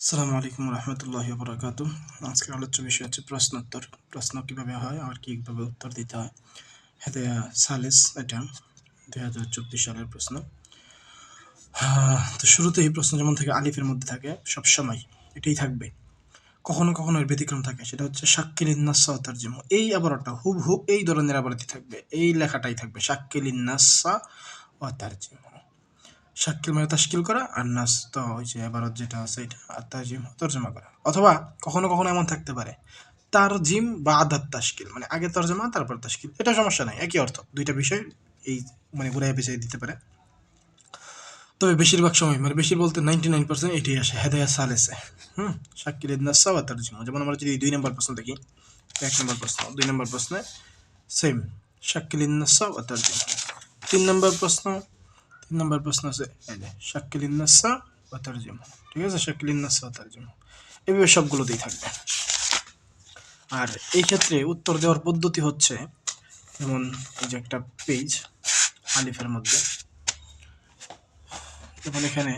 আসসালামু আলাইকুম রহমতুল্লাহি বরাকাতু আজকের আলোচ্য বিষয় হচ্ছে প্রশ্নোত্তর। প্রশ্ন কীভাবে হয় আর কীভাবে উত্তর দিতে হয়? হেদায়া সালেস, এটা দুই হাজার চব্বিশ সালের প্রশ্ন। তো শুরুতে এই প্রশ্ন যেমন থাকে, আলিফের মধ্যে থাকে সবসময় এটাই থাকবে। কখনো কখনো এর ব্যতিক্রম থাকে, সেটা হচ্ছে ইন্নাসা ও তারজিমু এই আবারটা হুব হুব এই ধরনের আবারতি থাকবে, এই লেখাটাই থাকবে শাক্কিল ইন্নাসা ও তারজিমু শাক্কিল মানে তাশকিল করা আর নাস তো ওই যে এবারত যেটা আছে এটা, আর তাজিম তর্জমা করা। অথবা কখনো কখনো এমন থাকতে পারে, তার জিম বা আদাত তাশকিল মানে আগে তর্জমা, তারপর তাশকিল। এটা সমস্যা নাই, একই অর্থ। দুইটা বিষয় এই মানে ঘুরাই পেঁচাই দিতে পারে। তবে বেশিরভাগ সময় মানে বেশি বলতে নাইনটি নাইন পার্সেন্ট এটাই আসে হেদায়া সালেসে হুম, শাক্কিল নাসা বা তারজিম যেমন আমরা যদি দুই নম্বর প্রশ্ন দেখি এক নম্বর প্রশ্ন, দুই নম্বর প্রশ্নে সেম শাক্কিল নাসা বা তারজিম তিন নম্বর প্রশ্ন তিন নম্বর প্রশ্ন আছে এই যে শাক্কিলিন নাসা ও তারজমা ঠিক আছে? শাক্কিলিন নাসা ও তারজমা এভাবে সবগুলোতেই থাকবে। আর এই ক্ষেত্রে উত্তর দেওয়ার পদ্ধতি হচ্ছে যেমন এই যে একটা পেজ আলিফের মধ্যে। যেমন এখানে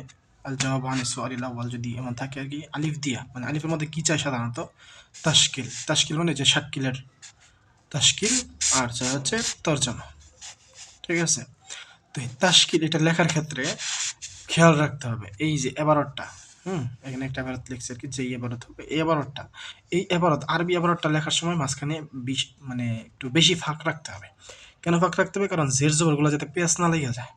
আল জবাব আনি সোয়ালিল আউয়াল যদি এমন থাকে আর কি আলিফ দিয়া। মানে আলিফের মধ্যে কি চায় সাধারণত? তাশকিল। তাশকিল মানে যে শাকিলের তাশকিল আর চায় হচ্ছে তর্জমা। ঠিক আছে? তো এই তাশকিল এটা লেখার ক্ষেত্রে খেয়াল রাখতে হবে। এই যে এবারতটা, হুম? এখানে একটা এবারত লিখছে আর কি যে এবারত হবে, এই এবারতটা। এই এবারত, আরবি এবারতটা লেখার সময় মাঝখানে বিশ মানে একটু বেশি ফাঁক রাখতে হবে। কেন ফাঁক রাখতে হবে? কারণ জের জবরগুলো যাতে পেঁয়াজ না লেগে যায়।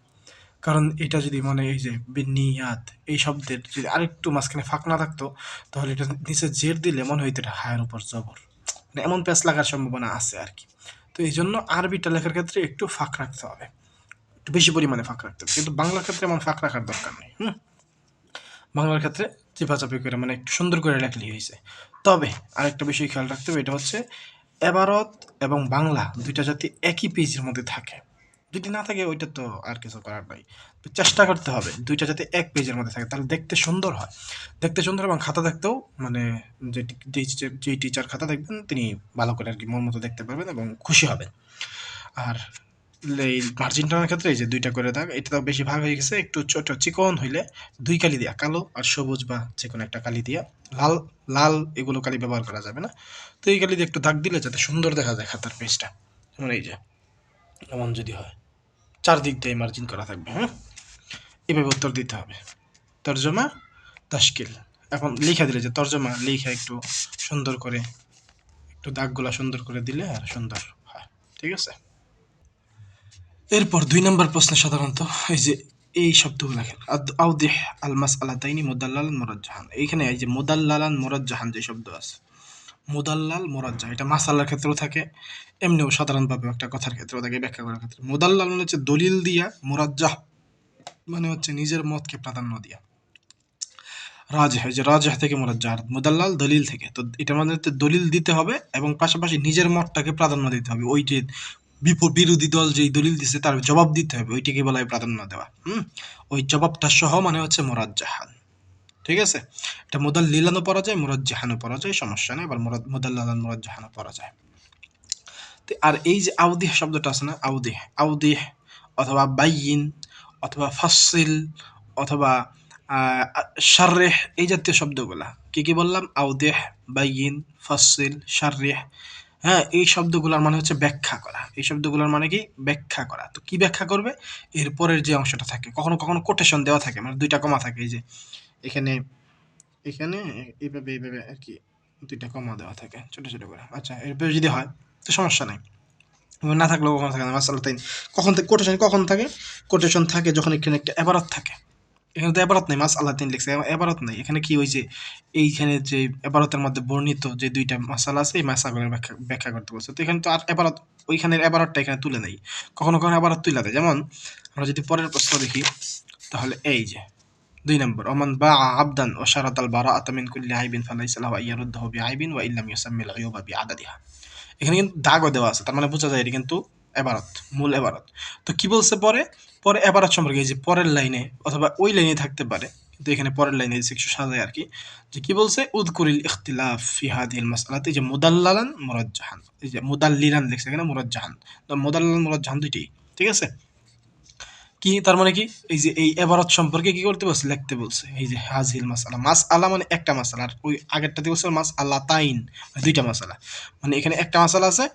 কারণ এটা যদি মানে এই যে বিনিয়াত, এই শব্দের যদি আরেকটু মাঝখানে ফাঁক না থাকতো, তাহলে এটা নিচে জের দিলে মনে হইতো এটা হায়ের উপর জবর। মানে এমন পেঁয়াজ লাগার সম্ভাবনা আছে আর কি। তো এই জন্য আরবিটা লেখার ক্ষেত্রে একটু ফাঁক রাখতে হবে। একটু বেশি পরিমাণে ফাঁক রাখতে হবে। কিন্তু বাংলার ক্ষেত্রে এমন ফাঁক রাখার দরকার নেই, হুম? বাংলার ক্ষেত্রে চিপাচাপি করে মানে একটু সুন্দর করে লেখলেই হয়েছে। তবে আরেকটা বিষয় খেয়াল রাখতে হবে, এটা হচ্ছে এবারত এবং বাংলা দুইটা জাতি একই পেজের মধ্যে থাকে। যদি না থাকে, ওইটা তো আর কিছু করার নাই। তো চেষ্টা করতে হবে, দুইটা যাতে এক পেজের মধ্যে থাকে, তাহলে দেখতে সুন্দর হয়। দেখতে সুন্দর এবং খাতা দেখতেও মানে যে যেই টিচার খাতা দেখবেন, তিনি ভালো করে আর কি মন মতো দেখতে পারবেন এবং খুশি হবেন। আর এই মার্জিন টানার ক্ষেত্রে এই যে দুইটা করে দাগ, এটা তো বেশি ভাগ হয়ে গেছে, একটু ছোট চিকন হইলে দুই কালি দিয়া, কালো আর সবুজ বা যে কোনো একটা কালি দিয়া, লাল লাল এগুলো কালি ব্যবহার করা যাবে না। তো এই কালি দিয়ে একটু দাগ দিলে যাতে সুন্দর দেখা যায় খাতার পেজটা। যেমন এই যে, এমন যদি হয়, চারদিক দিয়ে মার্জিন করা থাকবে হ্যাঁ? এভাবে উত্তর দিতে হবে। তর্জমা, তাশকিল। এখন লিখা দিলে যে তর্জমা লিখা একটু সুন্দর করে, একটু দাগগুলা সুন্দর করে দিলে আর সুন্দর হয়, ঠিক আছে? এরপর দুই নম্বর প্রশ্নে সাধারণত এই যে এই শব্দগুলো লেখেন আউদিহ আল মাস আলা তাইনি মুদাল্লাল মুরাজ্জাহান। এইখানে এই যে মুদাল্লালান মুরাজ্জাহান যে শব্দ আছে, মুদাল্লাল মুরাজ্জাহ, এটা মাসালার ক্ষেত্রেও থাকে, এমনিও সাধারণভাবে একটা কথার ক্ষেত্রেও থাকে ব্যাখ্যা করার ক্ষেত্রে। মুদাল্লাল মানে হচ্ছে দলিল দিয়া, মুরাজ্জাহ মানে হচ্ছে নিজের মতকে প্রাধান্য দিয়া। রাজহ যে রাজহ থেকে মুরাজ্জাহ, মুদাল্লাল দলিল থেকে। তো এটা হচ্ছে দলিল দিতে হবে এবং পাশাপাশি নিজের মতটাকে প্রাধান্য দিতে হবে। ওই যে বিরোধী দল যেই দলিল দিছে তার জবাব দিতে হবে, ওইটাকে বলা হয় প্রাধান্য দেওয়া, হুম? ওই জবাবটা সহ মানে হচ্ছে মোরাদ জাহান ঠিক আছে? এটা মোদাল লিলানো পড়া যায়, মুরাজ্জাহানও পড়া যায়, সমস্যা নেই আবার মুরাদ মুদাল্লালান মুরাজ্জাহানও পড়া যায়। তো আর এই যে আউদিহ শব্দটা আছে না, আউদিহ আউদিহ অথবা বাইয়িন অথবা ফাসিল অথবা শাররেহ এই জাতীয় শব্দগুলা, কি কি বললাম? আউদেহ, বাইয়িন ফাসিল শাররেহ হ্যাঁ এই শব্দগুলোর মানে হচ্ছে ব্যাখ্যা করা। এই শব্দগুলোর মানে কি? ব্যাখ্যা করা। তো কি ব্যাখ্যা করবে? এর পরের যে অংশটা থাকে, কখনো কখনো কোটেশন দেওয়া থাকে মানে দুইটা কমা থাকে, এই যে এখানে এখানে, এইভাবে এইভাবে আর কি দুইটা কমা দেওয়া থাকে, ছোট ছোট করে। আচ্ছা এরপরে যদি হয়, তো সমস্যা নাই। না থাকলেও কখনো থাকে না মাসালা তাই কখন থেকে কোটেশন কখন থাকে? কোটেশন থাকে যখন এখানে একটা এবারত থাকে। এখানে তো এবারত নেই মাস আল্লাহ তিন লিখছে। এবারত নেই। এখানে কি হয়েছে এইখানে যে এবারতের মধ্যে বর্ণিত যে দুইটা মাসালা আছে, এই মাসাগুলোর ব্যাখ্যা ব্যাখ্যা করতে বলছে। তো এখানে তো আর এবারত, ওইখানের এবারতটা এখানে তুলে নেই। কখনো কখনো এবারত তুলে দেয়। যেমন, আমরা যদি পরের প্রশ্ন দেখি, তাহলে এই যে, দুই নম্বর ওমান বা আবদান ও শারাত আল বারা আতামিন কুল্লি আইবিন ফালাইস আল্লাহ ইয়ারুদ্দাহ বি আইবিন ওয়া ইল্লাম ইয়াসাম্মিল আইয়ুবা বি আদাদিহা এখানে কিন্তু দাগও দেওয়া আছে। তার মানে বোঝা যায় এটা কিন্তু এবারত, মূল এবারত। তো কি বলছে পরে? পরে এবারত সম্পর্কে এই যে পরের লাইনে, অথবা ওই লাইনে থাকতে পারে, কিন্তু এখানে পরের লাইনে একটু সাজায় আর কি, যে কি বলছে? উদকুরিল ইখতিলাফ ফি হাদিল এই যে মুদাল্লালান মুরাজ্জাহান, এই যে মুদাল্লিলান লিখছে এখানে মুরাজ্জাহান। তো মুদাল্লালান মুরাজ্জাহান দুইটি, ঠিক আছে? কি, তার মানে কি? এই যে এই এবারত সম্পর্কে কি করতে বলছে? লিখতে বলছে। এই যে হাজিল মাসালা। মাস আলা মানে একটা মাসালা, আর ওই আগেরটাতে বলছে মাস আল্লাহ তাইন মানে দুইটা মাসালা। মানে এখানে একটা মাসালা আছে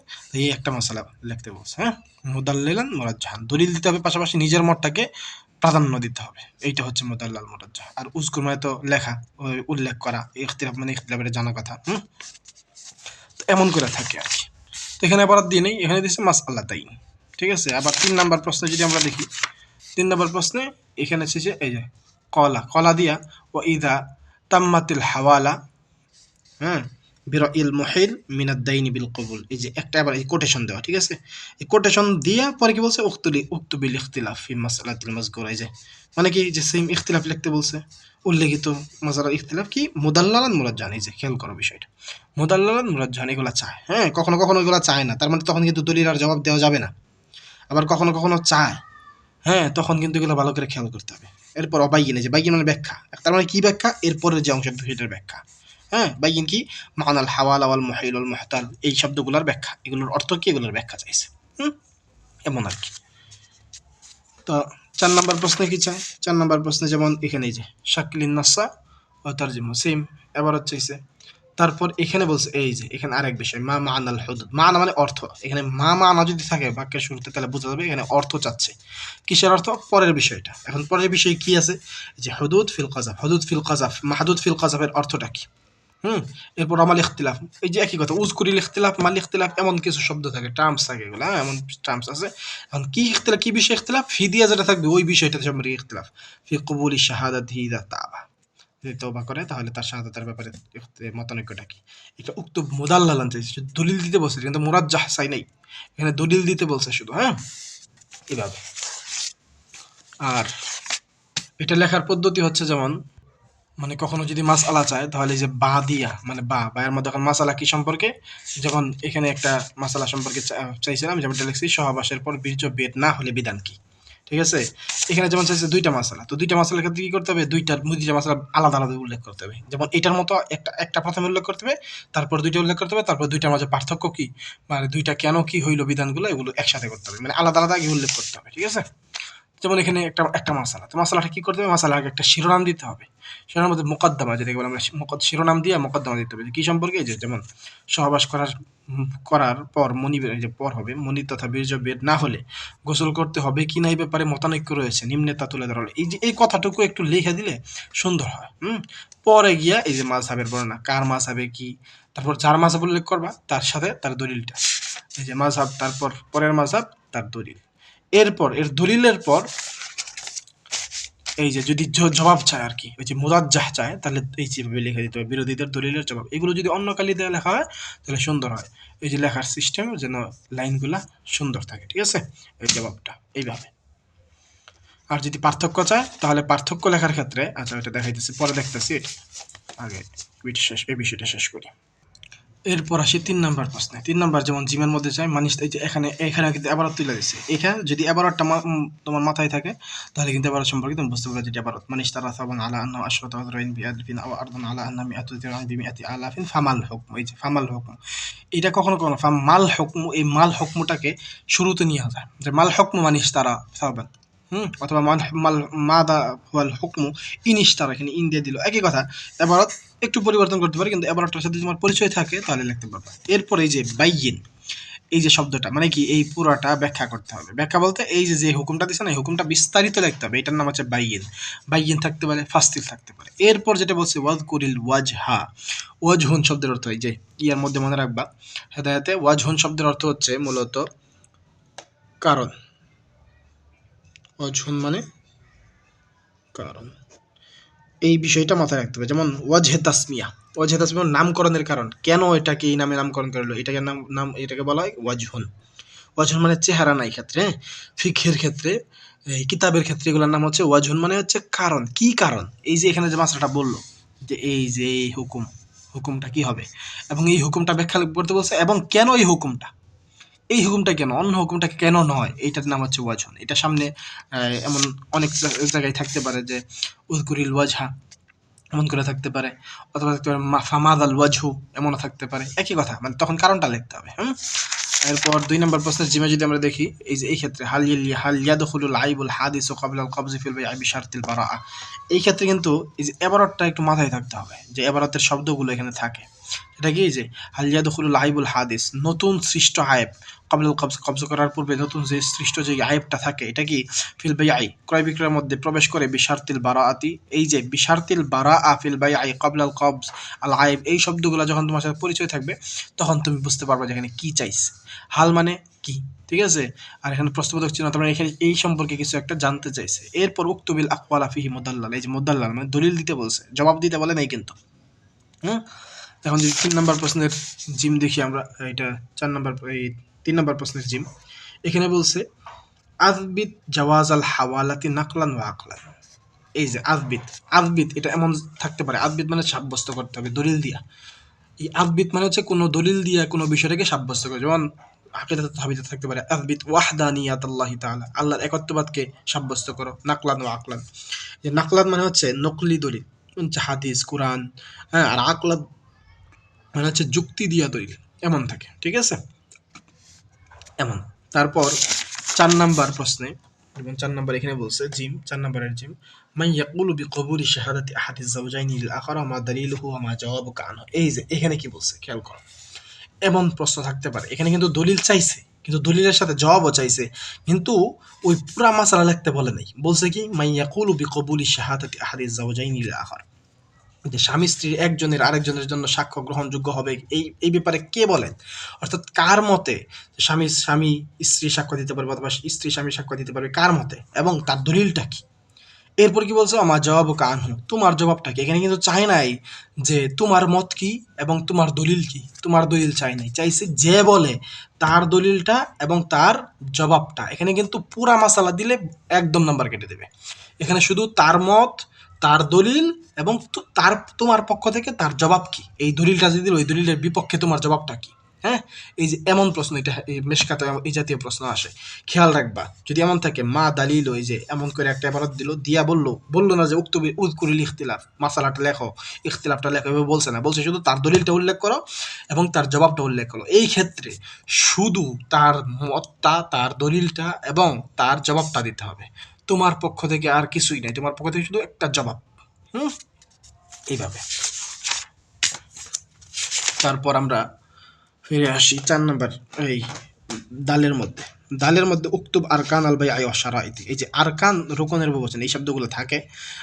এই একটা মাসালা লিখতে বলছে হ্যাঁ? মুদাল্লিলান মুরাজ্জাহান। দলিল দিতে হবে, পাশাপাশি নিজের মতটাকে প্রাধান্য দিতে হবে। এইটা হচ্ছে মুদাল্লাল মুরাজ্জাহ আর উস্কুর মানে তো লেখা উল্লেখ করা, ইখতিলাফ মানে ইখতিলাফের জানা কথা, হুম? তো এমন করে থাকে আর কি। তো এখানে আবার দিয়ে নেই, এখানে দিচ্ছে মাস আল্লাহ তাইন। ঠিক আছে? আবার তিন নাম্বার প্রশ্নে যদি আমরা দেখি তিন নম্বর প্রশ্নে এখানে এসেছে এই যে কলা কলা দিয়া ও ইদা তাম্মাতিল হাওয়ালা হ্যাঁ বির ইল মহিল মিনাদ্দাইনি বিল কবুল এই যে একটা আবার এই কোটেশন দেওয়া, ঠিক আছে? এই কোটেশন দিয়া পরে কি বলছে? উক্তুলি উক্তুবিল ইখতিলাফ ফি মাসআলাতিল মাযকুরা এই যে। মানে কি যে সেম ইখতিলাফ লিখতে বলছে? উল্লেখিত মাসালার ইখতিলাফ কি? মুদাল্লালান মুরাজ্জান, এই যে, খেয়াল করো বিষয়টা। মুদাল্লালান মুরাজ্জান, এগুলা চায়। হ্যাঁ কখনো কখনো এগুলা চায় না। তার মানে তখন কিন্তু দলিল আর জবাব দেওয়া যাবে না। আবার কখনো কখনো চায়। হ্যাঁ তখন কিন্তু এগুলো ভালো করে খেয়াল করতে হবে। এরপর অবাইগিন যে বাইগিন মানে ব্যাখ্যা। তার মানে কী ব্যাখ্যা? এরপরের যে অংশ সেটার ব্যাখ্যা। হ্যাঁ বাইগিন কি? মানাল হাওয়াল আওয়াল মহিল মহতাল, এই শব্দগুলোর ব্যাখ্যা। এগুলোর অর্থ কি? এগুলোর ব্যাখ্যা চাইছে। হুম? এমন আর কি। তো চার নম্বর প্রশ্নে কি চাই চার নম্বর প্রশ্নে যেমন এখানে যে, শাকিলিন নাসা ও তার সেম এবার চাইছে। তারপর এখানে বলছে, এই যে, এখানে আরেক বিষয়, মা মা আনাল হুদুদ। মা আনা মানে অর্থ। এখানে মা মা আনা যদি থাকে, বাক্যের শুরুতে তাহলে বোঝা যাবে এখানে অর্থ চাচ্ছে। কিসের অর্থ? পরের বিষয়টা। এখন পরের বিষয় কি আছে? যে হদুদ ফিল কাজাফ হদুদ ফিল কাজাফ মাহাদুদ ফিল কাজাফের অর্থটা কি? হুম? এরপর আমার ইখতিলাফ। এই যে একই কথা উজকুরিল ইখতিলাফ, মাল ইখতিলাফ, এমন কিছু শব্দ থাকে টার্মস থাকে এগুলো হ্যাঁ? এমন টার্মস আছে। এখন কি ইখতিলাফ, কি বিষয় ইখতিলাফ? ফি দিয়া যেটা থাকবে, ওই বিষয়টা সম্পর্কে ইখতিলাফ। ফি কবুলি শাহাদাত হিদা তাবা যদি তওবা করে, তাহলে তার শাহাদাতের ব্যাপারে মতানৈক্যটা কি? এটা উক্ত মুদাল্লালান চাইছে দলিল দিতে বলছে, কিন্তু মুরাজ্জাহ চাই নাই। এখানে দলিল দিতে বলছে শুধু হ্যাঁ? এভাবে। আর এটা লেখার পদ্ধতি হচ্ছে যেমন মানে কখনো যদি মাস আলা চায়, তাহলে যে বা দিয়া মানে বা বায়ের মধ্যে এখন মাসালা কি সম্পর্কে? যেমন এখানে একটা মাসালা সম্পর্কে চাইছিলাম যেমন লিখছি, সহবাসের পর বীর্য বেদ না হলে বিধান কি? ঠিক আছে? এখানে যেমন চাইছে দুইটা মশলা। তো দুইটা মশলার ক্ষেত্রে কী করতে হবে? দুইটা দুইটা মশলা আলাদা আলাদা উল্লেখ করতে হবে। যেমন এটার মতো একটা একটা প্রথমে উল্লেখ করতে হবে, তারপর দুইটা উল্লেখ করতে হবে, তারপর দুইটার মাঝে পার্থক্য কী? মানে দুইটা কেন কী হইল বিধানগুলো এগুলো একসাথে করতে হবে। মানে আলাদা আলাদা আগে উল্লেখ করতে হবে, ঠিক আছে? যেমন এখানে একটা একটা মশালা। তো মশলাটা কী করতে হবে? মশলা আগে একটা শিরোনাম দিতে হবে। শিরোনাম মধ্যে মোকদ্দমা, যেটাকে বলে আমরা শিরোনাম দিয়ে মোকদ্দমা দিতে হবে। কি সম্পর্কে? যে যেমন সহবাস করার করার পর মনি যে পর হবে, মনি তথা বীর্য বেদ না হলে গোসল করতে হবে কি না এই ব্যাপারে মতানৈক্য রয়েছে। নিম্নে তা তুলে ধরা। এই যে, এই কথাটুকু একটু লিখে দিলে সুন্দর হয়, হুম? পরে গিয়া এই যে মাঝহাবের বর্ণনা, কার মাঝহাবে কি? তারপর যার মাঝহাব উল্লেখ করবা, তার সাথে তার দলিলটা। এই যে মাঝহাব তারপর পরের মাঝহাব তার দলিল। এরপর, এর দলিলের পর, এই যে যদি জবাব চায় আর কি, ওই যে মুদাজ্জাহ চায়, তাহলে এই যেভাবে লিখে দিতে হবে, বিরোধীদের দলিলের জবাব। এগুলো যদি অন্য কালি দিয়ে লেখা হয়, তাহলে সুন্দর হয়। এই যে লেখার সিস্টেম যেন লাইনগুলা সুন্দর থাকে, ঠিক আছে? এই জবাবটা, এইভাবে। আর যদি পার্থক্য চায়, তাহলে পার্থক্য লেখার ক্ষেত্রে আচ্ছা ওটা দেখাইতেছি, পরে দেখতেছি আগে শেষ, এই বিষয়টা শেষ করি। এরপর আসি তিন নাম্বার প্রশ্নে। তিন নাম্বার যেমন জিমের মধ্যে চাই মানিস, এই যে এখানে এখানে কিন্তু এবারত তুলে দিচ্ছে এখানে যদি এবারতটা মা- তোমার মাথায় থাকে, তাহলে কিন্তু এবারত সম্পর্কে তুমি বুঝতে পারবে যেটা এবারত। মানিস, তারা সাবান আলা আন্না আশরাত আদরাইন বিআলফিন আও আরদান আলা আন্না মিআতু দিরহাম বিমিআতি আলাফিন ফামাল হুকম। এই যে ফামাল হুকম। এটা কখনো কখনো ফামাল হুকম, এই মাল হুকমটাকে শুরুতে নিয়ে যায়। যে মাল হুকম মানিস, তারা সাবান। হুম, অথবা মাল, মাদা হুয়াল হুকমু, ইনিশ তারা এখানে ইন দিয়ে দিল। একই কথা, এবারত একটু পরিবর্তন করতে পারে, কিন্তু এবারটার সাথে তোমার পরিচয় থাকে, তাহলে লিখতে পারবে। এরপর এই যে বাইয়িন, এই যে শব্দটা মানে কি এই পুরোটা ব্যাখ্যা করতে হবে। ব্যাখ্যা বলতে এই যে যে হুকুমটা দিছে না, এই হুকুমটা বিস্তারিত লিখতে হবে। এটার নাম হচ্ছে বাইয়িন। বাইয়িন থাকতে পারে, ফাস্তিল থাকতে পারে। এরপর যেটা বলছে ওয়াজ কুরিল ওয়াজহা। ওয়াজহুন শব্দের অর্থ এই যে, ইয়ার মধ্যে মনে রাখবা। হেদায়াতে ওয়াজহুন শব্দের অর্থ হচ্ছে মূলত কারণ। ওয়াজহুন মানে কারণ। এই বিষয়টা মাথায় রাখতে হবে। যেমন ওয়াজহে তাসমিয়া। ওয়াজহে তাসমিয়া নামকরণের কারণ। কেন এটাকে এই নামে নামকরণ করল এটাকে নাম নাম, এটাকে বলা হয় ওয়াজহুন। ওয়াজহুন মানে চেহারা নাই ক্ষেত্রে হ্যাঁ? ফিখের ক্ষেত্রে, এই কিতাবের ক্ষেত্রে এগুলোর নাম হচ্ছে ওয়াজহুন মানে হচ্ছে কারণ। কি কারণ? এই যে এখানে যে মাসলাটা বলল, যে এই যে এই হুকুম, হুকুমটা কি হবে? এবং এই হুকুমটা ব্যাখ্যা করতে বলছে, এবং কেন এই হুকুমটা? এই হুকুমটা কেন? অন্য হুকুমটা কেন নয়? এইটার নাম হচ্ছে ওয়াজহুন এটা সামনে এমন অনেক জায়গায় থাকতে পারে যে উজকুরিল ওয়াজহা এমন করে থাকতে পারে, অথবা থাকতে পারে ফামাদ আল ওয়াজহু এমনও থাকতে পারে। একই কথা মানে তখন কারণটা লিখতে হবে, হুম? এরপর দুই নম্বর প্রশ্নের জিমে যদি আমরা দেখি, এই যে এই ক্ষেত্রে, হাল হাল ইয়াদখুলুল আইবুল হাদিস ও কাবলা আল কবজি ফিল বাই আবি শারতিল বারাআ। এই ক্ষেত্রে কিন্তু এই যে এবারতটা একটু মাথায় থাকতে হবে, যে এবারতের শব্দগুলো এখানে থাকে। এটা কি যে, হাল ইয়াদখুলুল আইবুল হাদিস, নতুন সৃষ্ট আয়েব। কাবলাল কবজ কবজ করার পূর্বে নতুন যে সৃষ্ট যে আয়েবটা থাকে, এটা কি? ফিল বাই আই ক্রয় বিক্রয়ের মধ্যে প্রবেশ করে বিশারতিল বারাআতি, এই যে বিশারতিল বারাআ ফিল বাই আই কাবলাল কবজ, আল আয়েব, এই শব্দগুলো যখন তোমার সাথে পরিচয় থাকবে, তখন তুমি বুঝতে পারবে যে এখানে কি চাইছে। হাল মানে কি? ঠিক আছে? আর এখানে প্রশ্নবোধক চিহ্ন তোমরা এখানে এই সম্পর্কে কিছু একটা জানতে চাইছে। এরপর উক্তবিল আকওয়ালা ফিহি মুদাল্লাল, এই যে মুদাল্লাল মানে দলিল দিতে বলছে, জবাব দিতে বলে নাই কিন্তু। হুম? এখন যদি তিন নম্বর প্রশ্নের জিম দেখি আমরা, এটা চার নম্বর, এই তিন নম্বর প্রশ্নের জিম। এখানে বলছে আজবিদ জওয়াজ আল হাওয়ালাতি নাকলান ওয়া আকলান। এই যে আজবিদ আজবিদ এটা এমন থাকতে পারে। আজবিদ মানে সাব্যস্ত করতে হবে, দলিল দিয়া। এই আজবিদ মানে হচ্ছে কোনো দলিল দিয়া কোনো বিষয়টাকে সাব্যস্ত করে। যেমন আকিদাত হাবিদা থাকতে পারে আজবিদ ওয়াহদানিয়াত আল্লাহ তাআলা। আল্লাহর একত্ববাদকে সাব্যস্ত করো, নাকলান ও আকলান। যে নাকলান মানে হচ্ছে নকলি দলিল হাদিস, কোরআন হ্যাঁ আর আকলাদ মানে হচ্ছে যুক্তি দিয়া দলিল এমন থাকে, ঠিক আছে? এমন। তারপর চার নাম্বার প্রশ্নে, এবং চার নাম্বার এখানে বলছে, জিম, চার নাম্বারের জিম মাই ইয়াকুলু বিকবুলি শাহাদাতি আহাদি যাওজাইনি লিল আখারা, মা দালিলুহু ওয়া মা জাওয়াবুকা আনহু? এই যে, এখানে কি বলছে? খেয়াল করো। এমন প্রশ্ন থাকতে পারে। এখানে কিন্তু দলিল চাইছে, কিন্তু দলিলের সাথে জবাবও চাইছে, কিন্তু ওই পুরা মাসালা লিখতে বলে নাই। বলছে কি মাই ইয়াকুলু বিকবুলি শাহাদাতি আহাদি যাওজাইনি লিল আখার? যে স্বামী স্ত্রীর একজনের আরেকজনের জন্য সাক্ষ্য গ্রহণযোগ্য হবে, এই এই ব্যাপারে কে বলেন? অর্থাৎ কার মতে স্বামী স্বামী স্ত্রী সাক্ষ্য দিতে পারবে অথবা স্ত্রী, স্বামী সাক্ষ্য দিতে পারবে, কার মতে? এবং তার দলিলটা কি? এরপর কি বলছো? আমার জবাব কানহু তোমার জবাবটা কি? এখানে কিন্তু চাই নাই যে তোমার মত কি এবং তোমার দলিল কি? তোমার দলিল চাই নাই। চাইছে যে বলে তার দলিলটা এবং তার জবাবটা। এখানে কিন্তু পুরা মাসালা দিলে একদম নাম্বার কেটে দেবে। এখানে শুধু তার মত তার দলিল এবং তার, তোমার পক্ষ থেকে তার জবাব কি? এই দলিলটা যদি ওই দলিলের বিপক্ষে তোমার জবাবটা কি? হ্যাঁ? এই যে এমন প্রশ্ন, এটা এই মেশকাতে এই জাতীয় প্রশ্ন আসে। খেয়াল রাখবা, যদি এমন থাকে, মা দালিল, ওই যে এমন করে একটা এবারত দিল, দিয়া বলল বলল না যে উক্ত উৎকুরিল ইখতিলাফ, মাসালাটা লেখো, ইখতিলাফটা লেখো, এভাবে বলছে না। বলছে শুধু তার দলিলটা উল্লেখ করো এবং তার জবাবটা উল্লেখ করো। এই ক্ষেত্রে শুধু তার মতটা তার দলিলটা এবং তার জবাবটা দিতে হবে। তোমার পক্ষ থেকে আর কিছুই নাই। তোমার পক্ষ থেকে শুধু একটা জবাব। হুম? এইভাবে। তারপর আমরা ফিরে আসি চার নম্বর, এই দালের মধ্যে। দালের মধ্যে উক্তুব আরকান আল বাই আই অসারাইতি এই যে আরকান রোকনের বহুবচন এই শব্দগুলো থাকে।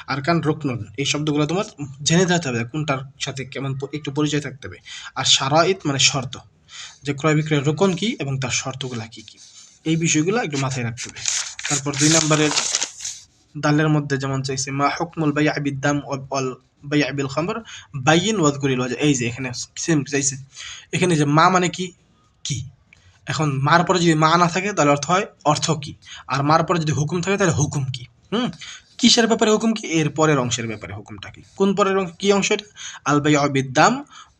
আরকান রোকন এই শব্দগুলো তোমার জেনে যেতে হবে কোনটার সাথে কেমন একটু পরিচয় থাকতে হবে। আর সারাইত মানে শর্ত, যে ক্রয় বিক্রয়ের রোকন কি এবং তার শর্তগুলো কি কি? এই বিষয়গুলো একটু মাথায় রাখতে হবে। তারপর দুই নম্বরের দালের মধ্যে যেমন চাইছে, মা হুকমুল বাই আবিদ্দাম অল বাই আবিল খামর? বাইন ওয়াদকুরিল ওয়াজা এই যে এখানে সেম চাইছে। এখানে যে মা মানে কি? কি? এখন মার পরে যদি মা না থাকে তাহলে অর্থ হয়, অর্থ কি? আর মার পরে যদি হুকুম থাকে তাহলে হুকুম কি? হুম? কিসের ব্যাপারে হুকুম কি? এর পরের অংশের ব্যাপারে হুকুমটা কি? কোন পরের অংশ, কি অংশ এটা? আল বাই অবিদ্দাম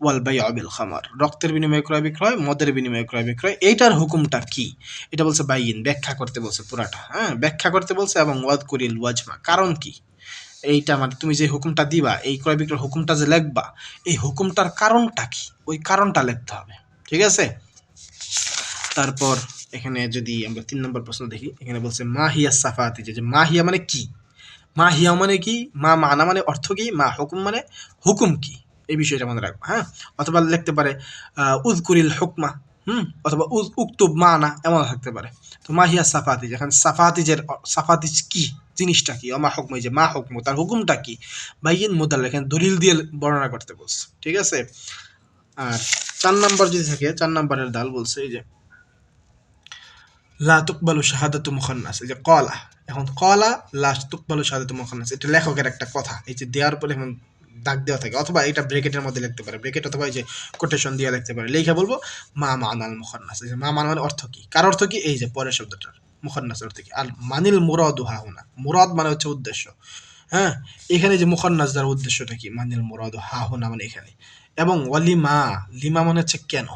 ওয়াল বাই অবিল খামার। রক্তের বিনিময়ে ক্রয় বিক্রয়, মদের বিনিময়ে ক্রয় বিক্রয়, এইটার হুকুমটা কি? এটা বলছে বাইন ব্যাখ্যা করতে বলছে পুরাটা হ্যাঁ? ব্যাখ্যা করতে বলছে এবং ওয়াদ করিল ওয়াজমা, কারণ কি? এইটা মানে তুমি যে হুকুমটা দিবা, এই ক্রয় বিক্রয় হুকুমটা যে লিখবা, এই হুকুমটার কারণটা কি? ওই কারণটা লিখতে হবে, ঠিক আছে? তারপর এখানে যদি আমরা তিন নম্বর প্রশ্ন দেখি, এখানে বলছে মাহিয়া সাফাতি যে যে মাহিয়া মানে কি? মাহিয়া মানে কি? মা মানা মানে অর্থ কি? মা হুকুম মানে হুকুম কি? এই বিষয়টা মনে রাখব হ্যাঁ? অথবা লিখতে পারে উজকুরিল হুকমা, হুম? অথবা উজ, উক্তুব মানা এমন থাকতে পারে। তো মাহিয়া সাফাতি যেখানে সাফাতিজের, সাফাতিজ কি? জিনিসটা কি? অমা হুকম যে মা হুকম, তার হুকুমটা কি? বাইন মুদাল এখানে দলিল দিয়ে বর্ণনা করতে বলছে, ঠিক আছে? আর চার নাম্বার যদি থাকে, চার নাম্বারের দাল বলছে, এই যে, লা তুকবালু শাহাদাতু মুখান্নাস, এই যে কলা, এখন কলা, লা তুকবালু শাহাদাতু মুখান্নাস, এটা লেখকের একটা কথা, এই যে দেওয়ার পরে এখন দাগ দেওয়া থাকে, অথবা এটা ব্রেকেটের মধ্যে লিখতে পারে ব্রেকেট অথবা এই যে কোটেশন দিয়ে লিখতে পারে। লেখা বলব, মা মানাল মুখান্নাস মা মান মানে অর্থ কি? কার অর্থ কি? এই যে পরের শব্দটার মুখান্নাস অর্থ কি? আর মানিল মুরাদ হাহুনা মুরাদ মানে হচ্ছে উদ্দেশ্য। হ্যাঁ? এখানে যে মুখান্নাস দ্বারা উদ্দেশ্যটা কি? মানিল মুরাদ হাহুনা মানে এখানে। এবং ওয়ালিমা, লিমা মানে হচ্ছে কেন?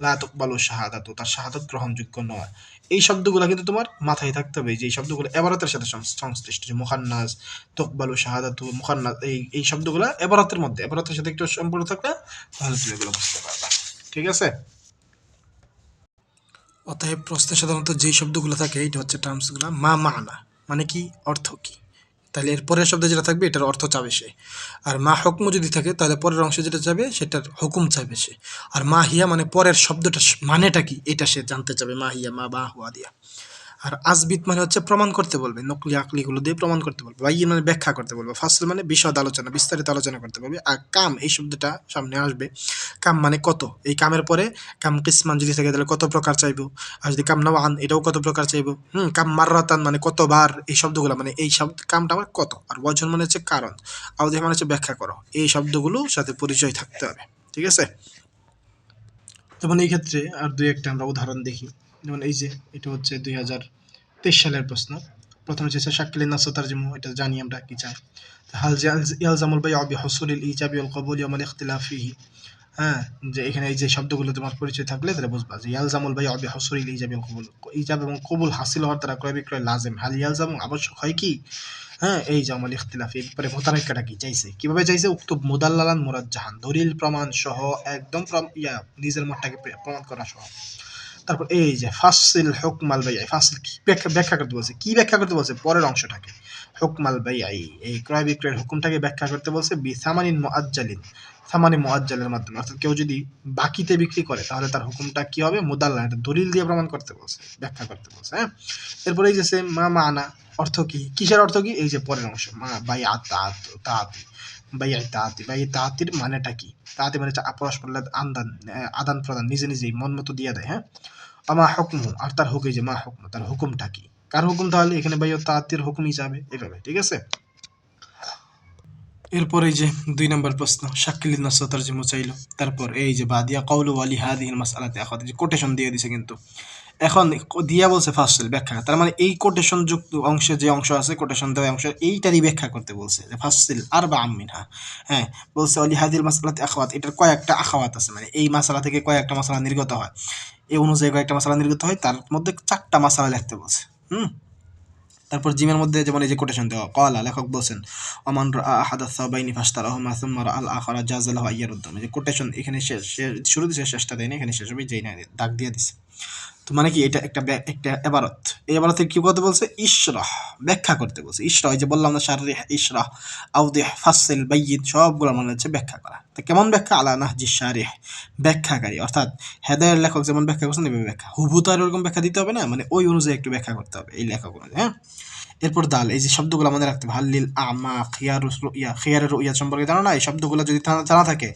লা তুকবালু শাহাদাত, তার শাহাদাত গ্রহণযোগ্য নয়। এই শব্দগুলো কিন্তু তোমার মাথায় থাকতে হবে। যে এই শব্দগুলো এবারতের সাথে সংশ্লিষ্ট, যে মুখান্নাস, তকবালু, শাহাদাতু, মুখান্নাস, এই এই শব্দগুলো এবারতের মধ্যে, এবারতের সাথে একটু সম্পর্ক থাকলে তাহলে তুমি এগুলো বুঝতে পারবা। ঠিক আছে? অতএব প্রশ্নে সাধারণত যেই শব্দগুলো থাকে এটা হচ্ছে টার্মসগুলো মা মানা মানে কি? অর্থ কি? তাহলে এর পরের শব্দ যেটা থাকবে, এটার অর্থ চাবে সে। আর মা হুকম যদি থাকে, তাহলে পরের অংশে যেটা যাবে সেটার হুকুম চাইবে সে। আর মা হিয়া মানে পরের শব্দটা মানেটা কি, এটা সে জানতে চাবে, মা হিয়া, মা বা হুয়া দিয়া। আর আসবিত মানে হচ্ছে প্রমাণ করতে বলবে, নকলি আকলিগুলো দিয়ে প্রমাণ করতে বলবে বাইয়ে মানে ব্যাখ্যা করতে বলবে, ফাসল মানে বিশদ আলোচনা, বিস্তারিত আলোচনা করতে বলবে। আর কাম, এই শব্দটা সামনে আসবে। কাম মানে কত? এই কামের পরে কাম কিসমান যদি থাকে তাহলে কত প্রকার চাইব? আর যদি কাম নওয়ান, এটাও কত প্রকার চাইব? হুম, কাম মাররাতান মানে কতবার? এই শব্দগুলো মানে এই শব্দ, কামটা আমার কত? আর বচন মানে হচ্ছে কারণ। আউদেহ মানে হচ্ছে ব্যাখ্যা করো। এই শব্দগুলোর সাথে পরিচয় থাকতে হবে, ঠিক আছে? যেমন এই ক্ষেত্রে আর দুই একটা আমরা উদাহরণ দেখি। যেমন এই যে, এটা হচ্ছে দুই হাজার তেইশ সালের প্রশ্ন। প্রথমে হচ্ছে শাকিল নাসতার জিমু, এটা জানি আমরা কি চাই। হাল ইয়ালজামুল বাই অবি হসুলিল ইজাবি ওয়াল কবুল ইয়ামাল ইখতিলাফিহি হ্যাঁ যে এখানে এই যে শব্দগুলো তোমার পরিচয় থাকলে তাহলে বুঝবা যে ইয়ালজামুল বাই অবি হসুলিল ইজাবি ওয়াল কবুল। ইজাব এবং কবুল হাসিল হওয়ার তারা ক্রয় বিক্রয় লাজেম। হাল ইয়ালজাম আবশ্যক হয় কি? হ্যাঁ এই জামাল ইখতিলাফ এই ব্যাপারে মোতারেকাটা কি চাইছে? কীভাবে চাইছে? উক্ত মুদাল্লালান মুরাজ্জাহান। দলিল, প্রমাণ সহ একদম ইয়া, নিজের মতটাকে প্রমাণ করা সহ। তারপর এই যে ফাসিল হুকমাল বাই ফাসিল কি ব্যাখ্যা ব্যাখ্যা করতে বলছে, কি ব্যাখ্যা করতে বলছে? পরের অংশটাকে। হুকমাল বাই এই ক্রয় বিক্রয়ের হুকুমটাকে ব্যাখ্যা করতে বলছে বি সামানিন মুআজ্জালিন। সামানি মুআজ্জালের মাধ্যমে। অর্থাৎ কেউ যদি বাকিতে বিক্রি করে, তাহলে তার হুকুমটা কি হবে? মুদাল্লা এটা দলিল দিয়ে প্রমাণ করতে বলছে, ব্যাখ্যা করতে বলছে হ্যাঁ? এরপরে এই যে same, মা মানা, অর্থ কি? কিসের অর্থ কি? এই যে পরের অংশ, মা বাই আত বাই তাহাতি বাই তাহাতির মানেটা কি? তাহাতি মানে পরস্পর আদান আদান প্রদান নিজে নিজেই মন মতো দিয়ে দেয় হ্যাঁ? আমা হুকম, আর তার হুকুম যে মা হুকম, তার হুকুমটা কি? কার হুকুম তাহলে? এখানে ভাই তাহাতির হুকুম হিসাবে এভাবে, ঠিক আছে? এরপর যে দুই নম্বর প্রশ্ন শাকিল নাসাতার যে চাইলো তারপর এই যে বাদিয়া কৌলু আলী হাদিহিল মাসালাতে এখন যে কোটেশন দিয়ে দিছে কিন্তু। এখন দিয়া বলছে ফাসল ব্যাখ্যা, তার মানে এই কোটেশন যুক্ত অংশে যে অংশ আছে কোটেশন দেওয়া অংশ, এইটারই ব্যাখ্যা করতে বলছে যে ফাসিল আর বা আমিনহা হ্যাঁ বলছে অলি হাদিল মাসালাতে আখাওয়াত, এটার কয়েকটা আখাওয়াত আছে মানে এই মাসালা থেকে কয়েকটা মশলা নির্গত হয়। এই অনুযায়ী কয়েকটা মশালা নির্গত হয়, তার মধ্যে চারটা মশালা লিখতে বলছে, হুম? তারপর জিমের মধ্যে যেমন এই যে কোটেশন দেওয়া, কলা লেখক বলছেন, অমান আহাদা সাবাইনি আল সুম্মা আল আল্লাহ ইয়ার উদ্দম যে কোটেশন এখানে শেষ শুরু দিছে শেষটা দেয়নি, এখানে শেষ হবে, যেই না, দাগ দিয়ে দিছে। তো মানে কি এটা একটা একটা এবারত। এই এবারতে কি করতে বলছে? ইশরাহ, ব্যাখ্যা করতে বলছে। ইশরাহ যে বললাম না শাররিহ ইশরাহ আউদেহ ফাসিল বাইদ সবগুলো মানে হচ্ছে ব্যাখ্যা করা। তো কেমন ব্যাখ্যা? আলা নাহজি শারিহ, ব্যাখ্যাকারী। অর্থাৎ হেদায়ের লেখক যেমন ব্যাখ্যা করছেন, এভাবে ব্যাখ্যা। হুবু তো আর ওরকম ব্যাখ্যা দিতে হবে না? মানে ওই অনুযায়ী একটু ব্যাখ্যা করতে হবে এই লেখক অনুযায়ী হ্যাঁ? এরপর দাল, এই যে শব্দগুলো আমাদের রাখতে হবে। হাল্লিল আমা খিয়ারুস ইয়া, খিয়ারের ইয়া সম্পর্কে জানা এই শব্দগুলো যদি জানা- থাকে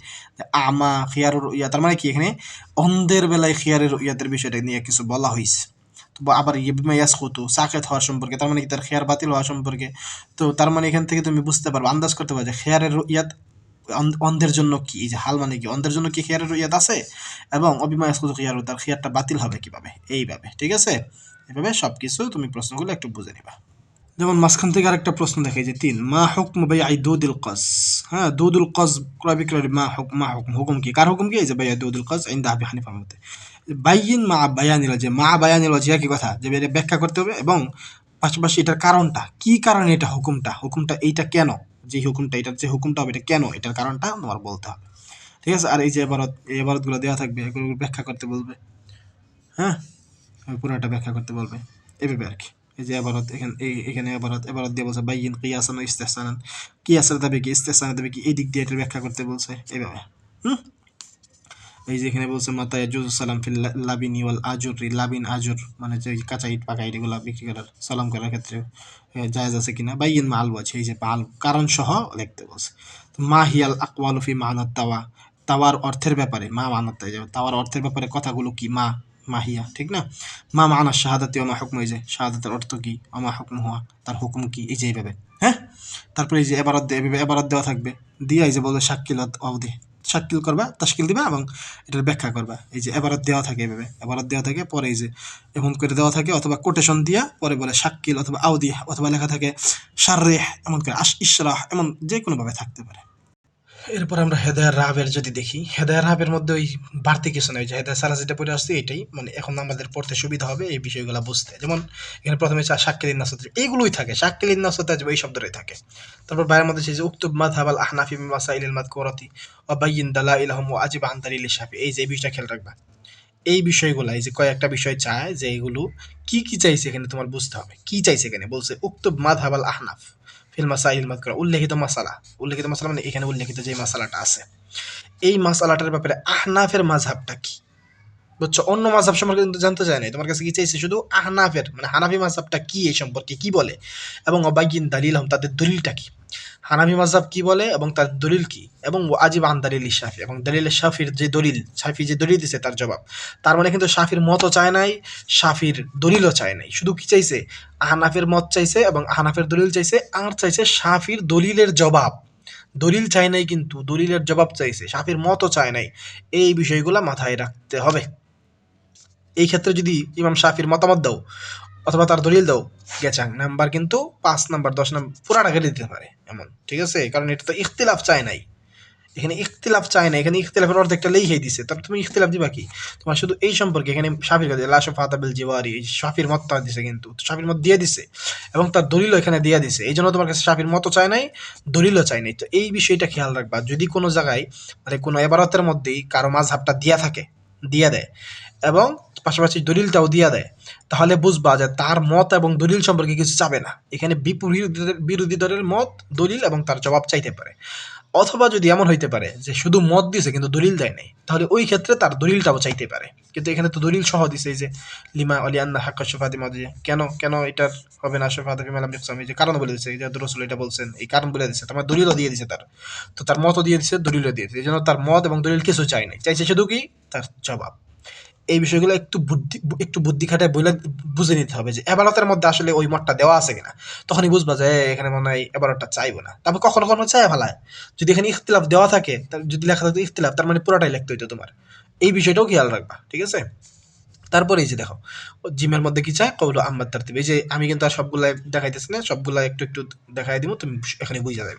আমা খিয়ারুর ইয়া তার মানে কি এখানে? অন্ধের বেলায় খিয়ারের ইয়াদের বিষয়টা নিয়ে কিছু বলা হয়েছে তো আবার ইবমা ইয়াসকুতু, সাকেত হওয়ার সম্পর্কে, তার মানে কি? তার খেয়ার বাতিল হওয়ার সম্পর্কে। তো তার মানে এখান থেকে তুমি বুঝতে পারবে, আন্দাজ করতে পারবে যে খেয়ারের ইয়াদ অন্ধের জন্য কি? এই যে হাল মানে কি? অন্ধের জন্য কি খেয়ারের ইয়াদ আছে? এবং অবিমা ইয়াসকুতু খেয়ার, তার খেয়ারটা বাতিল হবে কীভাবে? এইভাবে, ঠিক আছে? এভাবে সব কিছু তুমি প্রশ্নগুলো একটু বুঝে নিবা। যেমন মাঝখান থেকে আরেকটা প্রশ্ন দেখে যে তিন, মা হুকম বাই আই দুদুল কস হ্যাঁ দুদুল কস ক্রয় বিক্রয় মা হুক, মা হুকম, হুকুম কি? কার হুকুম কি? এই যে বাই দুদুল কস ইন্দা আবি হানিফার মতে। বাইয়িন মা বায়ানিল যে মা বায়ানিল যে একই কথা, যে এটা ব্যাখ্যা করতে হবে এবং পাশাপাশি এটার কারণটা, কি কারণে এটা হুকুমটা? হুকুমটা এইটা কেন? যে হুকুমটা, এটার যে হুকুমটা হবে, এটা কেন? এটার কারণটা তোমার বলতে হবে। ঠিক আছে? আর এই যে এবারত, এই এবারতগুলো দেওয়া থাকবে, এগুলো ব্যাখ্যা করতে বলবে। হ্যাঁ? পুরোটা ব্যাখ্যা করতে বলবে। এভাবে আর কি। এই যে এবারত এখানে এখানে এবারত এবারত দিয়ে বলছে, বাইয়িন কিয়াসান ইস্তেহসানান। কিয়াসের দাবি কি? ইস্তেহসানের দাবি কি? এই দিক দিয়ে এটার ব্যাখ্যা করতে বলছে এইভাবে হুম? এই যে এখানে বলছে মাতায় জুজু সালাম ফিল লাবিনি ওয়াল আজুরি। লাবিন, আজুর মানে যে কাঁচা ইট পাকা ইট এগুলো বিক্রি করার, সালাম করার ক্ষেত্রে জায়েজ আছে কিনা? বাইয়িন মা আলু আছে এই যে পাল কারণ সহ লিখতে বলছে। মা হিয়াল আকওয়ালু মানাত তাওয়া। তাওয়ার অর্থের ব্যাপারে, মা মানাত তাওয়ার অর্থের ব্যাপারে কথাগুলো কি? মা মাহিয়া ঠিক না? মা মানা শাহাদাতি ও মা হুকম, এই যে শাহাদাতের অর্থ কি আমা হুকম হওয়া তার হুকুম কি? এই যে এইভাবে হ্যাঁ? তারপরে এই যে এবারত এভাবে এবারত দেওয়া থাকবে। দিয়ে এই যে বলবে শাকিলত অবধি শাকিল করবা, তাশকিল দিবা এবং এটার ব্যাখ্যা করবা। এই যে এবারত দেওয়া থাকে এভাবে এবারত দেওয়া থাকে, পরে এই যে এমন করে দেওয়া থাকে অথবা কোটেশন দিয়া, পরে বলে শাকিল অথবা আউদি অথবা লেখা থাকে শাররেহ, এমন করে আশ, ইশরাহ, এমন যে কোনোভাবে থাকতে পারে। এরপর আমরা হেদায়ার রাহাবের যদি দেখি, হেদায়ার রাহাবের মধ্যে ওই বাড়তি কিছু নয় যে হেদায়ার সারা যেটা পড়ে আসছে এটাই। মানে এখন আমাদের পড়তে সুবিধা হবে এই বিষয়গুলো বুঝতে। যেমন এখানে প্রথমে শাক্কিলিন নাসত এইগুলোই থাকে শাক্কিলিন নাসত এই শব্দটাই থাকে। তারপর বাইরের মধ্যে সেই যে উক্তুব মাযহাব আল আহনাফি মাসাইল আল মাযকুরাতি ওয়া বাইয়িন দালাইলহুম ওয়া আজিব আন দালিল শাফি। এই যে বিষয়টা খেয়াল রাখবা। এই বিষয়গুলো এই যে কয়েকটা বিষয় চায়, যে এগুলো কি কি চাইছে এখানে তোমার বুঝতে হবে। কি চাইছে এখানে? বলছে উক্তব মাযহাব আল আহনাফ। ফিল মাসাইল মাদকুরা উল্লেখিত মশালা উল্লেখিত মাসালা মানে এখানে উল্লেখিত যে মাসালাটা আছে। এই মাসালাটার ব্যাপারে আহনাফের মাঝাবটা কি? বুঝছ? অন্য মাঝহাব সম্পর্কে কিন্তু জানতে চায় না তোমার কাছে কি চাইছে? শুধু আহনাফের মানে হানাফি মাঝাবটা কি এই সম্পর্কে কি বলে? এবং অবাগিন দালিল হম তাদের দলিলটা কি? হানাফি মাযহাব কি বলে এবং তার দলিল কি? এবং আজিব আন দালিল শাফি, এবং দলিল শাফির যে দলিল, শাফি যে দলিল দিছে তার জবাব। তার মানে কিন্তু শাফির মতও চায় নাই, শাফির দলিলও চায় নাই। শুধু কি চাইছে? আহনাফের মত চাইছে এবং আহনাফের দলিল চাইছে, আর চাইছে শাফির দলিলের জবাব। দলিল চায় নাই কিন্তু দলিলের জবাব চাইছে, শাফির মতও চায় নাই। এই বিষয়গুলো মাথায় রাখতে হবে। এই ক্ষেত্রে যদি ইমাম শাফির মতামত দাও অথবা তার দলিল দাও গেচাং নাম্বার কিন্তু পাঁচ নাম্বার, দশ নাম্বার পুরাটা কেটে দিতে পারে, এমন, ঠিক আছে? কারণ এটা তো ইখতিলাফ চায় নাই। এখানে ইখতিলাফ চায় না এখানে ইখতিলাফের অর্ধেকটা লেখাই দিছে। তাহলে তুমি ইখতিলাফ দিবা কি? তোমার শুধু এই সম্পর্কে এখানে শাফির কাছে লাশফ আতাবিল জিওয়ারি এই শাফির মতটা দিছে কিন্তু শাফির মত দিয়ে দিছে। এবং তার দলিলও এখানে দিয়ে দিছে। এই জন্য তোমার কাছে শাফির মতো চায় নাই, দলিলও চায় নাই। তো এই বিষয়টা খেয়াল রাখবা, যদি কোনো জায়গায় মানে কোনো এবারতের মধ্যেই কারও মাঝহাবটা দিয়া থাকে, দিয়ে দেয়। এবং পাশাপাশি দলিলটাও দিয়া দেয়। তাহলে বুঝবা যে তার মত এবং দলিল সম্পর্কে কিছু চাবে না। এখানে বিরোধী দলের মত, দলিল এবং তার জবাব চাইতে পারে। অথবা যদি এমন হইতে পারে যে শুধু মত দিছে কিন্তু দলিল দেয় নাই, তাহলে ওই ক্ষেত্রে তার দলিলটাও চাইতে পারে। কিন্তু এখানে তো দলিল সহ দিছে যে লিমা আলী আন্না হাক্কা শফাদি মাদি কেন কেন এটার হবে না ফিমালাম ইকসাম? এই যে কারণ বলে দিছে যে রসুল এটা বলছেন, এই কারণ বলে দিছে। তোমার দলিলও দিয়ে দিছে তার। তো তার মতও দিয়ে দিছে, দলিলও দিয়ে দিছে। এই জন্য তার মত এবং দলিল কিছু চাই নাই। চাইছে শুধু কি? তার জবাব। এই বিষয়গুলো একটু বুদ্ধি একটু বুদ্ধি খাটায় বলে বুঝে নিতে হবে যে এবারতের মধ্যে আসলে ওই মতটা দেওয়া আছে কিনা। তখনই বুঝবা যে এখানে মনে হয় এবারটা চাইব না। তারপর কখনো কখনো চাই ফেলায়। যদি এখানে ইখতিলাফ দেওয়া থাকে যদি লেখা থাকতো ইখতিলাফ, তার মানে পুরোটাই লিখতে হইতো তোমার। এই বিষয়টাও খেয়াল রাখবা, ঠিক আছে? তারপরে এই যে দেখো জিমের মধ্যে কি চায়? কৌল আম্মার তারতিব। এই যে আমি কিন্তু আর সবগুলা দেখাইতেছি না সবগুলা একটু একটু দেখাই দিব তুমি এখানে বুঝে যাবে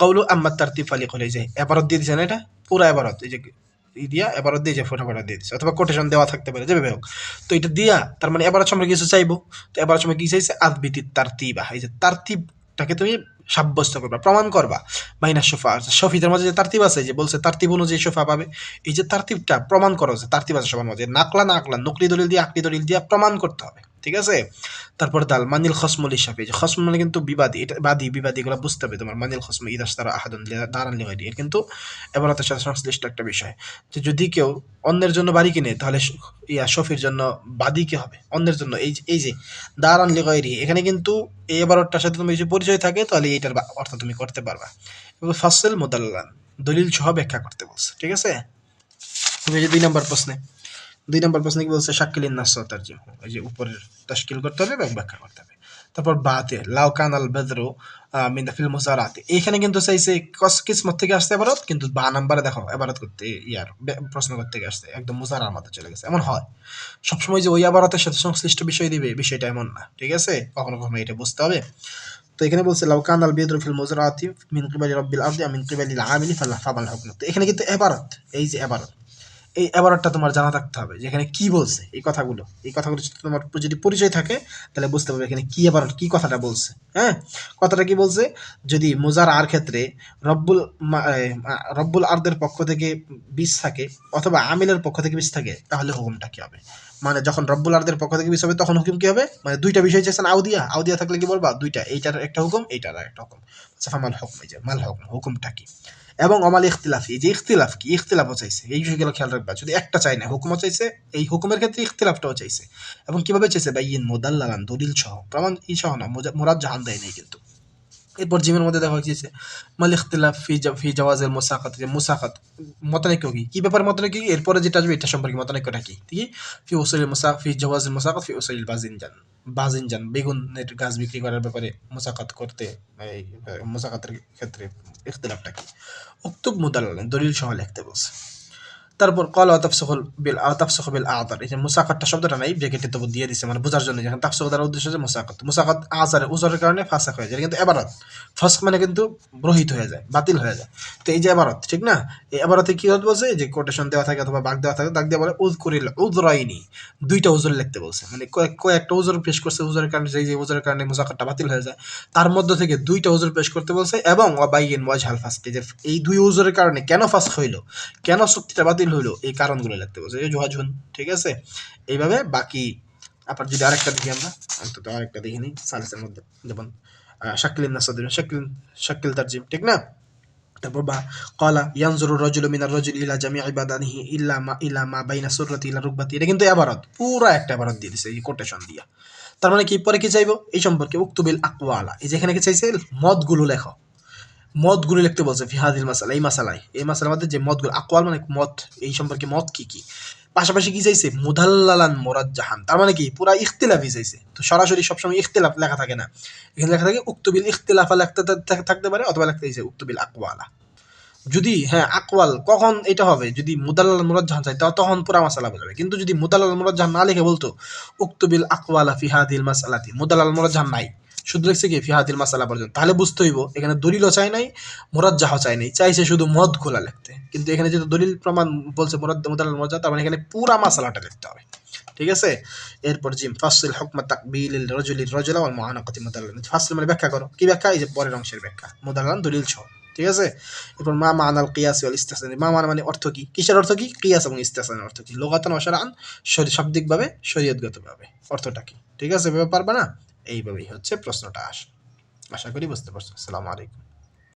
কৌল আম্মার তারতিব ফালি এই যে এবারত দিয়ে দিছে না এটা? পুরো এবারত এই যে দিয়া, এবারও দিয়ে যে ফটো ফটো দিয়ে দিছে। অথবা কোটেশন দেওয়া থাকতে পারে যেভাবে হোক তো এটা দিয়া, তার মানে এবারের সময় কিছু চাইব। তো এবার সময় কি চাইছে? আদবিতি তারতিবা। এই যে তারতিবটাকে তুমি সাব্যস্ত করবা, প্রমাণ করবা। মাইনা সোফা। শফিদের মাঝে যে তারতিব আছে, যে বলছে তারতিব অনুযায়ী সোফা পাবে। এই যে তারতিবটা প্রমাণ করো যে তারতিব আছে সবার মাঝে। নাকলা না আকলা নকলি দলিল দিয়ে, আকলি দলিল দিয়ে প্রমাণ করতে হবে। ঠিক আছে? তারপর দাল মানিল খসমল হিসাবে যে খসম মানে কিন্তু বিবাদী, এটা বাদী বিবাদী এগুলো বুঝতে হবে তোমার। মানিল খসম ইদাস তারা আহাদন দাঁড়ান লিগাই এর কিন্তু এবারতের সাথে সংশ্লিষ্ট একটা বিষয়। যে যদি কেউ অন্যের জন্য বাড়ি কিনে, তাহলে ইয়া শফির জন্য বাদী কে হবে? অন্যের জন্য। এই এই যে, দাঁড়ান লিগাইরি এখানে কিন্তু এই এবারটার সাথে তুমি যদি পরিচয় থাকে, তাহলে এইটার অর্থ তুমি করতে পারবা। এবার ফাসল মোদাল্লান দলিল সহ ব্যাখ্যা করতে বলছে। ঠিক আছে? তুমি যে দুই নম্বর প্রশ্নে। দুই নম্বর প্রশ্নে কি বলছে? শাকিল নাস তার্জিম এই যে উপরের তাশকিল করতে হবে এবং ব্যাখ্যা করতে হবে। তারপর বাতে, লাউ কান আল বেদরু মিন ফিল মুসারাতে এখানে কিন্তু চাইছে কস- কিসমত থেকে আসতে এবারত, কিন্তু বা নাম্বারে দেখো, এবারত করতে ইয়ার প্রশ্ন করতে আসছে একদম মুসারার মধ্যে চলে গেছে। এমন হয়। সবসময় যে ওই আবারতের সাথে সংশ্লিষ্ট বিষয় দিবে, বিষয়টা এমন না, ঠিক আছে? কখনো কখনো এটা বুঝতে হবে। তো এখানে বলছে, লাউ কান আল বেদরু ফিল মুসারাতি মিন কিবালি রাব্বিল আরদি মিন কিবালি আল আমিলি ফাবাল হুকম। তো এখানে কিন্তু এবারত, এই যে এবারত এই এবারটা তোমার জানা থাকতে হবে যে এখানে কি বলছে, এই কথাগুলো। এই কথাগুলো তোমার যদি পরিচয় থাকে, তাহলে বুঝতে পারবে এখানে কি এবার কি কথাটা বলছে হ্যাঁ? কথাটা কি বলছে? যদি মোজার আর ক্ষেত্রে রব্বুল রব্বুল আরদের পক্ষ থেকে বীজ থাকে অথবা আমিলের পক্ষ থেকে বীজ থাকে, তাহলে হুকুমটা কি হবে? মানে যখন রব্বুল আর্দের পক্ষ থেকে বীজ হবে, তখন হুকুম কি হবে? মানে দুইটা বিষয় চাইছেন আউদিয়া। আউদিয়া থাকলে কি বলবা? দুইটা, এইটার একটা হুকুম, এইটার একটা হুকুম। সাফা মাল যে, মাল হুকুম, হুকুমটা কি? এবং অমাল ইখতিলাফ, যে ইখতিলাফ কি? ইখতিলাফও চাইছে। এই বিষয়গুলো খেয়াল রাখবা, যদি একটা চাই না, হুকুমও চাইছে, এই হুকুমের ক্ষেত্রে ইখতিলাফটাও চাইছে। এবং কীভাবে চাইছে? বা ইন মোদাল্লালান, দলিল সহ। প্রমাণ ই সহ না মোরাদ জাহান দেয় নেই কিন্তু। এরপর জিমের মধ্যে দেখা হয়েছে মাল ইখতিলাফ ফি ফি জাওয়াজের মুসাকাত, যে মুসাকাত, মতানৈক্য কি? কি ব্যাপার মতানৈক্য কি? এরপরে যেটা আসবে, এটা সম্পর্কে মতানৈক্যটা কি? আছে? ফি উসুলিল মুসাক ফি জাওয়াজের মুসাকাত, ফি উসুলিল বাজিনজান। বাজিনজান বেগুনের গাছ বিক্রি করার ব্যাপারে মুসাকাত করতে মুসাকাতের ক্ষেত্রে ইখতিলাফটা কি? উক্তুব মুদাল্লান দলিল সহ লিখতে বলছে। তারপর কল তাফসুল বিল তাফসুখ বিল আদার। এই যে মুসাকাতটা শব্দটা নাই ব্র্যাকেটে তবু দিয়ে দিছে মানে বোঝার জন্য। যেখানে তাফসুখ দ্বারা উদ্দেশ্য হচ্ছে মুসাকাত। মুসাকাত আজারে উজরের কারণে ফাসাক হয়ে যায়। কিন্তু এবারত। ফাসক মানে কিন্তু রহিত হয়ে যায়, বাতিল হয়ে যায়। তো এই যে এবারত, ঠিক না? এই এবারতে কি হতে বলছে? যে কোটেশন দেওয়া থাকে অথবা বাগ দেওয়া থাকে দাগ দিয়ে বলে উজ করিল উজরাইনি দুইটা উজর লিখতে বলছে। মানে কয়েক, কয়েকটা উজর পেশ করছে উজরের কারণে, যেই যে উজরের কারণে মুসাকাতটা বাতিল হয়ে যায়। তার মধ্য থেকে দুইটা উজর পেশ করতে বলছে এবং অবাইন ওয়াজ হাল ফাসকে যে এই দুই উজরের কারণে কেন ফাস্ক হইল? কেন চুক্তিটা বাতিল হলো এই কারণগুলো লিখতে বলছে। এই জুহাজুন ঠিক আছে? এইভাবে বাকি আবার যদি আরেকটা দেখি আমরা অন্তত আরেকটা দেখি নিই সালিসের মধ্যে যেমন শাকিল নাসাদিন শাকিল শাকিল তারজিম, ঠিক না? তারপর বা কলা ইয়ানজুরুর রজুলু মিনার রজুল ইলা জামি ইবাদানিহি ইল্লা মা, ইলা মা বাইনা সুররাতি ইলা রুকবাতি। এটা কিন্তু এবারত, পুরো একটা এবারত দিয়ে দিছে, এই কোটেশন দিয়া। তার মানে কি, পরে কি চাইব? এই সম্পর্কে উক্তুবিল আকওয়ালা, এই যেখানে কি চাইছে, মদগুলো লেখো। মদগুলো লিখতে বলছে ফিহাদিল মাসালা, এই মাসালায় এই মাসালার মধ্যে যে মদগুলো আকোয়াল মানে মত এই সম্পর্কে মত কি কি? পাশাপাশি কি চাইছে? মুদাল্লালান মোরাদ জাহান তার মানে কি? পুরা ইখতিলাফই চাইছে। তো সরাসরি সবসময় ইখতিলাফ লেখা থাকে না। এখানে লেখা থাকে উক্তবিল ইখতিলাফা লিখতে থাকতে পারে, অথবা লিখতে চাইছে উক্তবিল আকওয়ালা। যদি হ্যাঁ আকওয়াল, কখন এটা হবে? যদি মুদাল্লাল মুরাজ্জাহান চাই তাও তখন পুরা মাসালা বোঝাবে। কিন্তু যদি মুদাল্লাল মুরাজ্জাহান না লিখে বলতো উক্তবিল আকওয়ালা ফিহাদিল মাসালাতি মুদাল্লাল মুরাজ্জাহান নাই। শুধু লিখছে কি ফিহাদিল মাসালা পর্যন্ত। তাহলে বুঝতে হইব, এখানে দলিলও চাই নাই মুরাজ্জাহ চাই নাই। চাইছে শুধু মদ খোলা লিখতে। কিন্তু এখানে যেহেতু দলিল প্রমাণ বলছে মুরাদ, মুদাল্লাল মুরাজ্জাহ, তার মানে এখানে পুরা মাসালাটা লিখতে হবে। ঠিক আছে? এরপর জিম ফাসিল হুকমা তাকবিল রজুলির রজুলা ওয়াল মুআনাকাতি মুদাল্লাল। ফাসিল মানে ব্যাখ্যা করো। কি ব্যাখ্যা? এই যে পরের অংশের ব্যাখ্যা। মুদাল্লাল দলিল সহ। ঠিক আছে? এরপর মা মানাল কিয়াস ওয়াল ইস্তিহসান। মা মানা মানে অর্থ কি? কিসের অর্থ কি? কিয়াস এবং ইস্তিহসানের অর্থ কি? লোগাতান ওয়াশারান শাব্দিকভাবে, শরীয়তগতভাবে। অর্থটা কি? ঠিক আছে? পারবে না? এইভাবেই হচ্ছে প্রশ্নটা আসে আশা করি বুঝতে পারছ। আসসালামু আলাইকুম।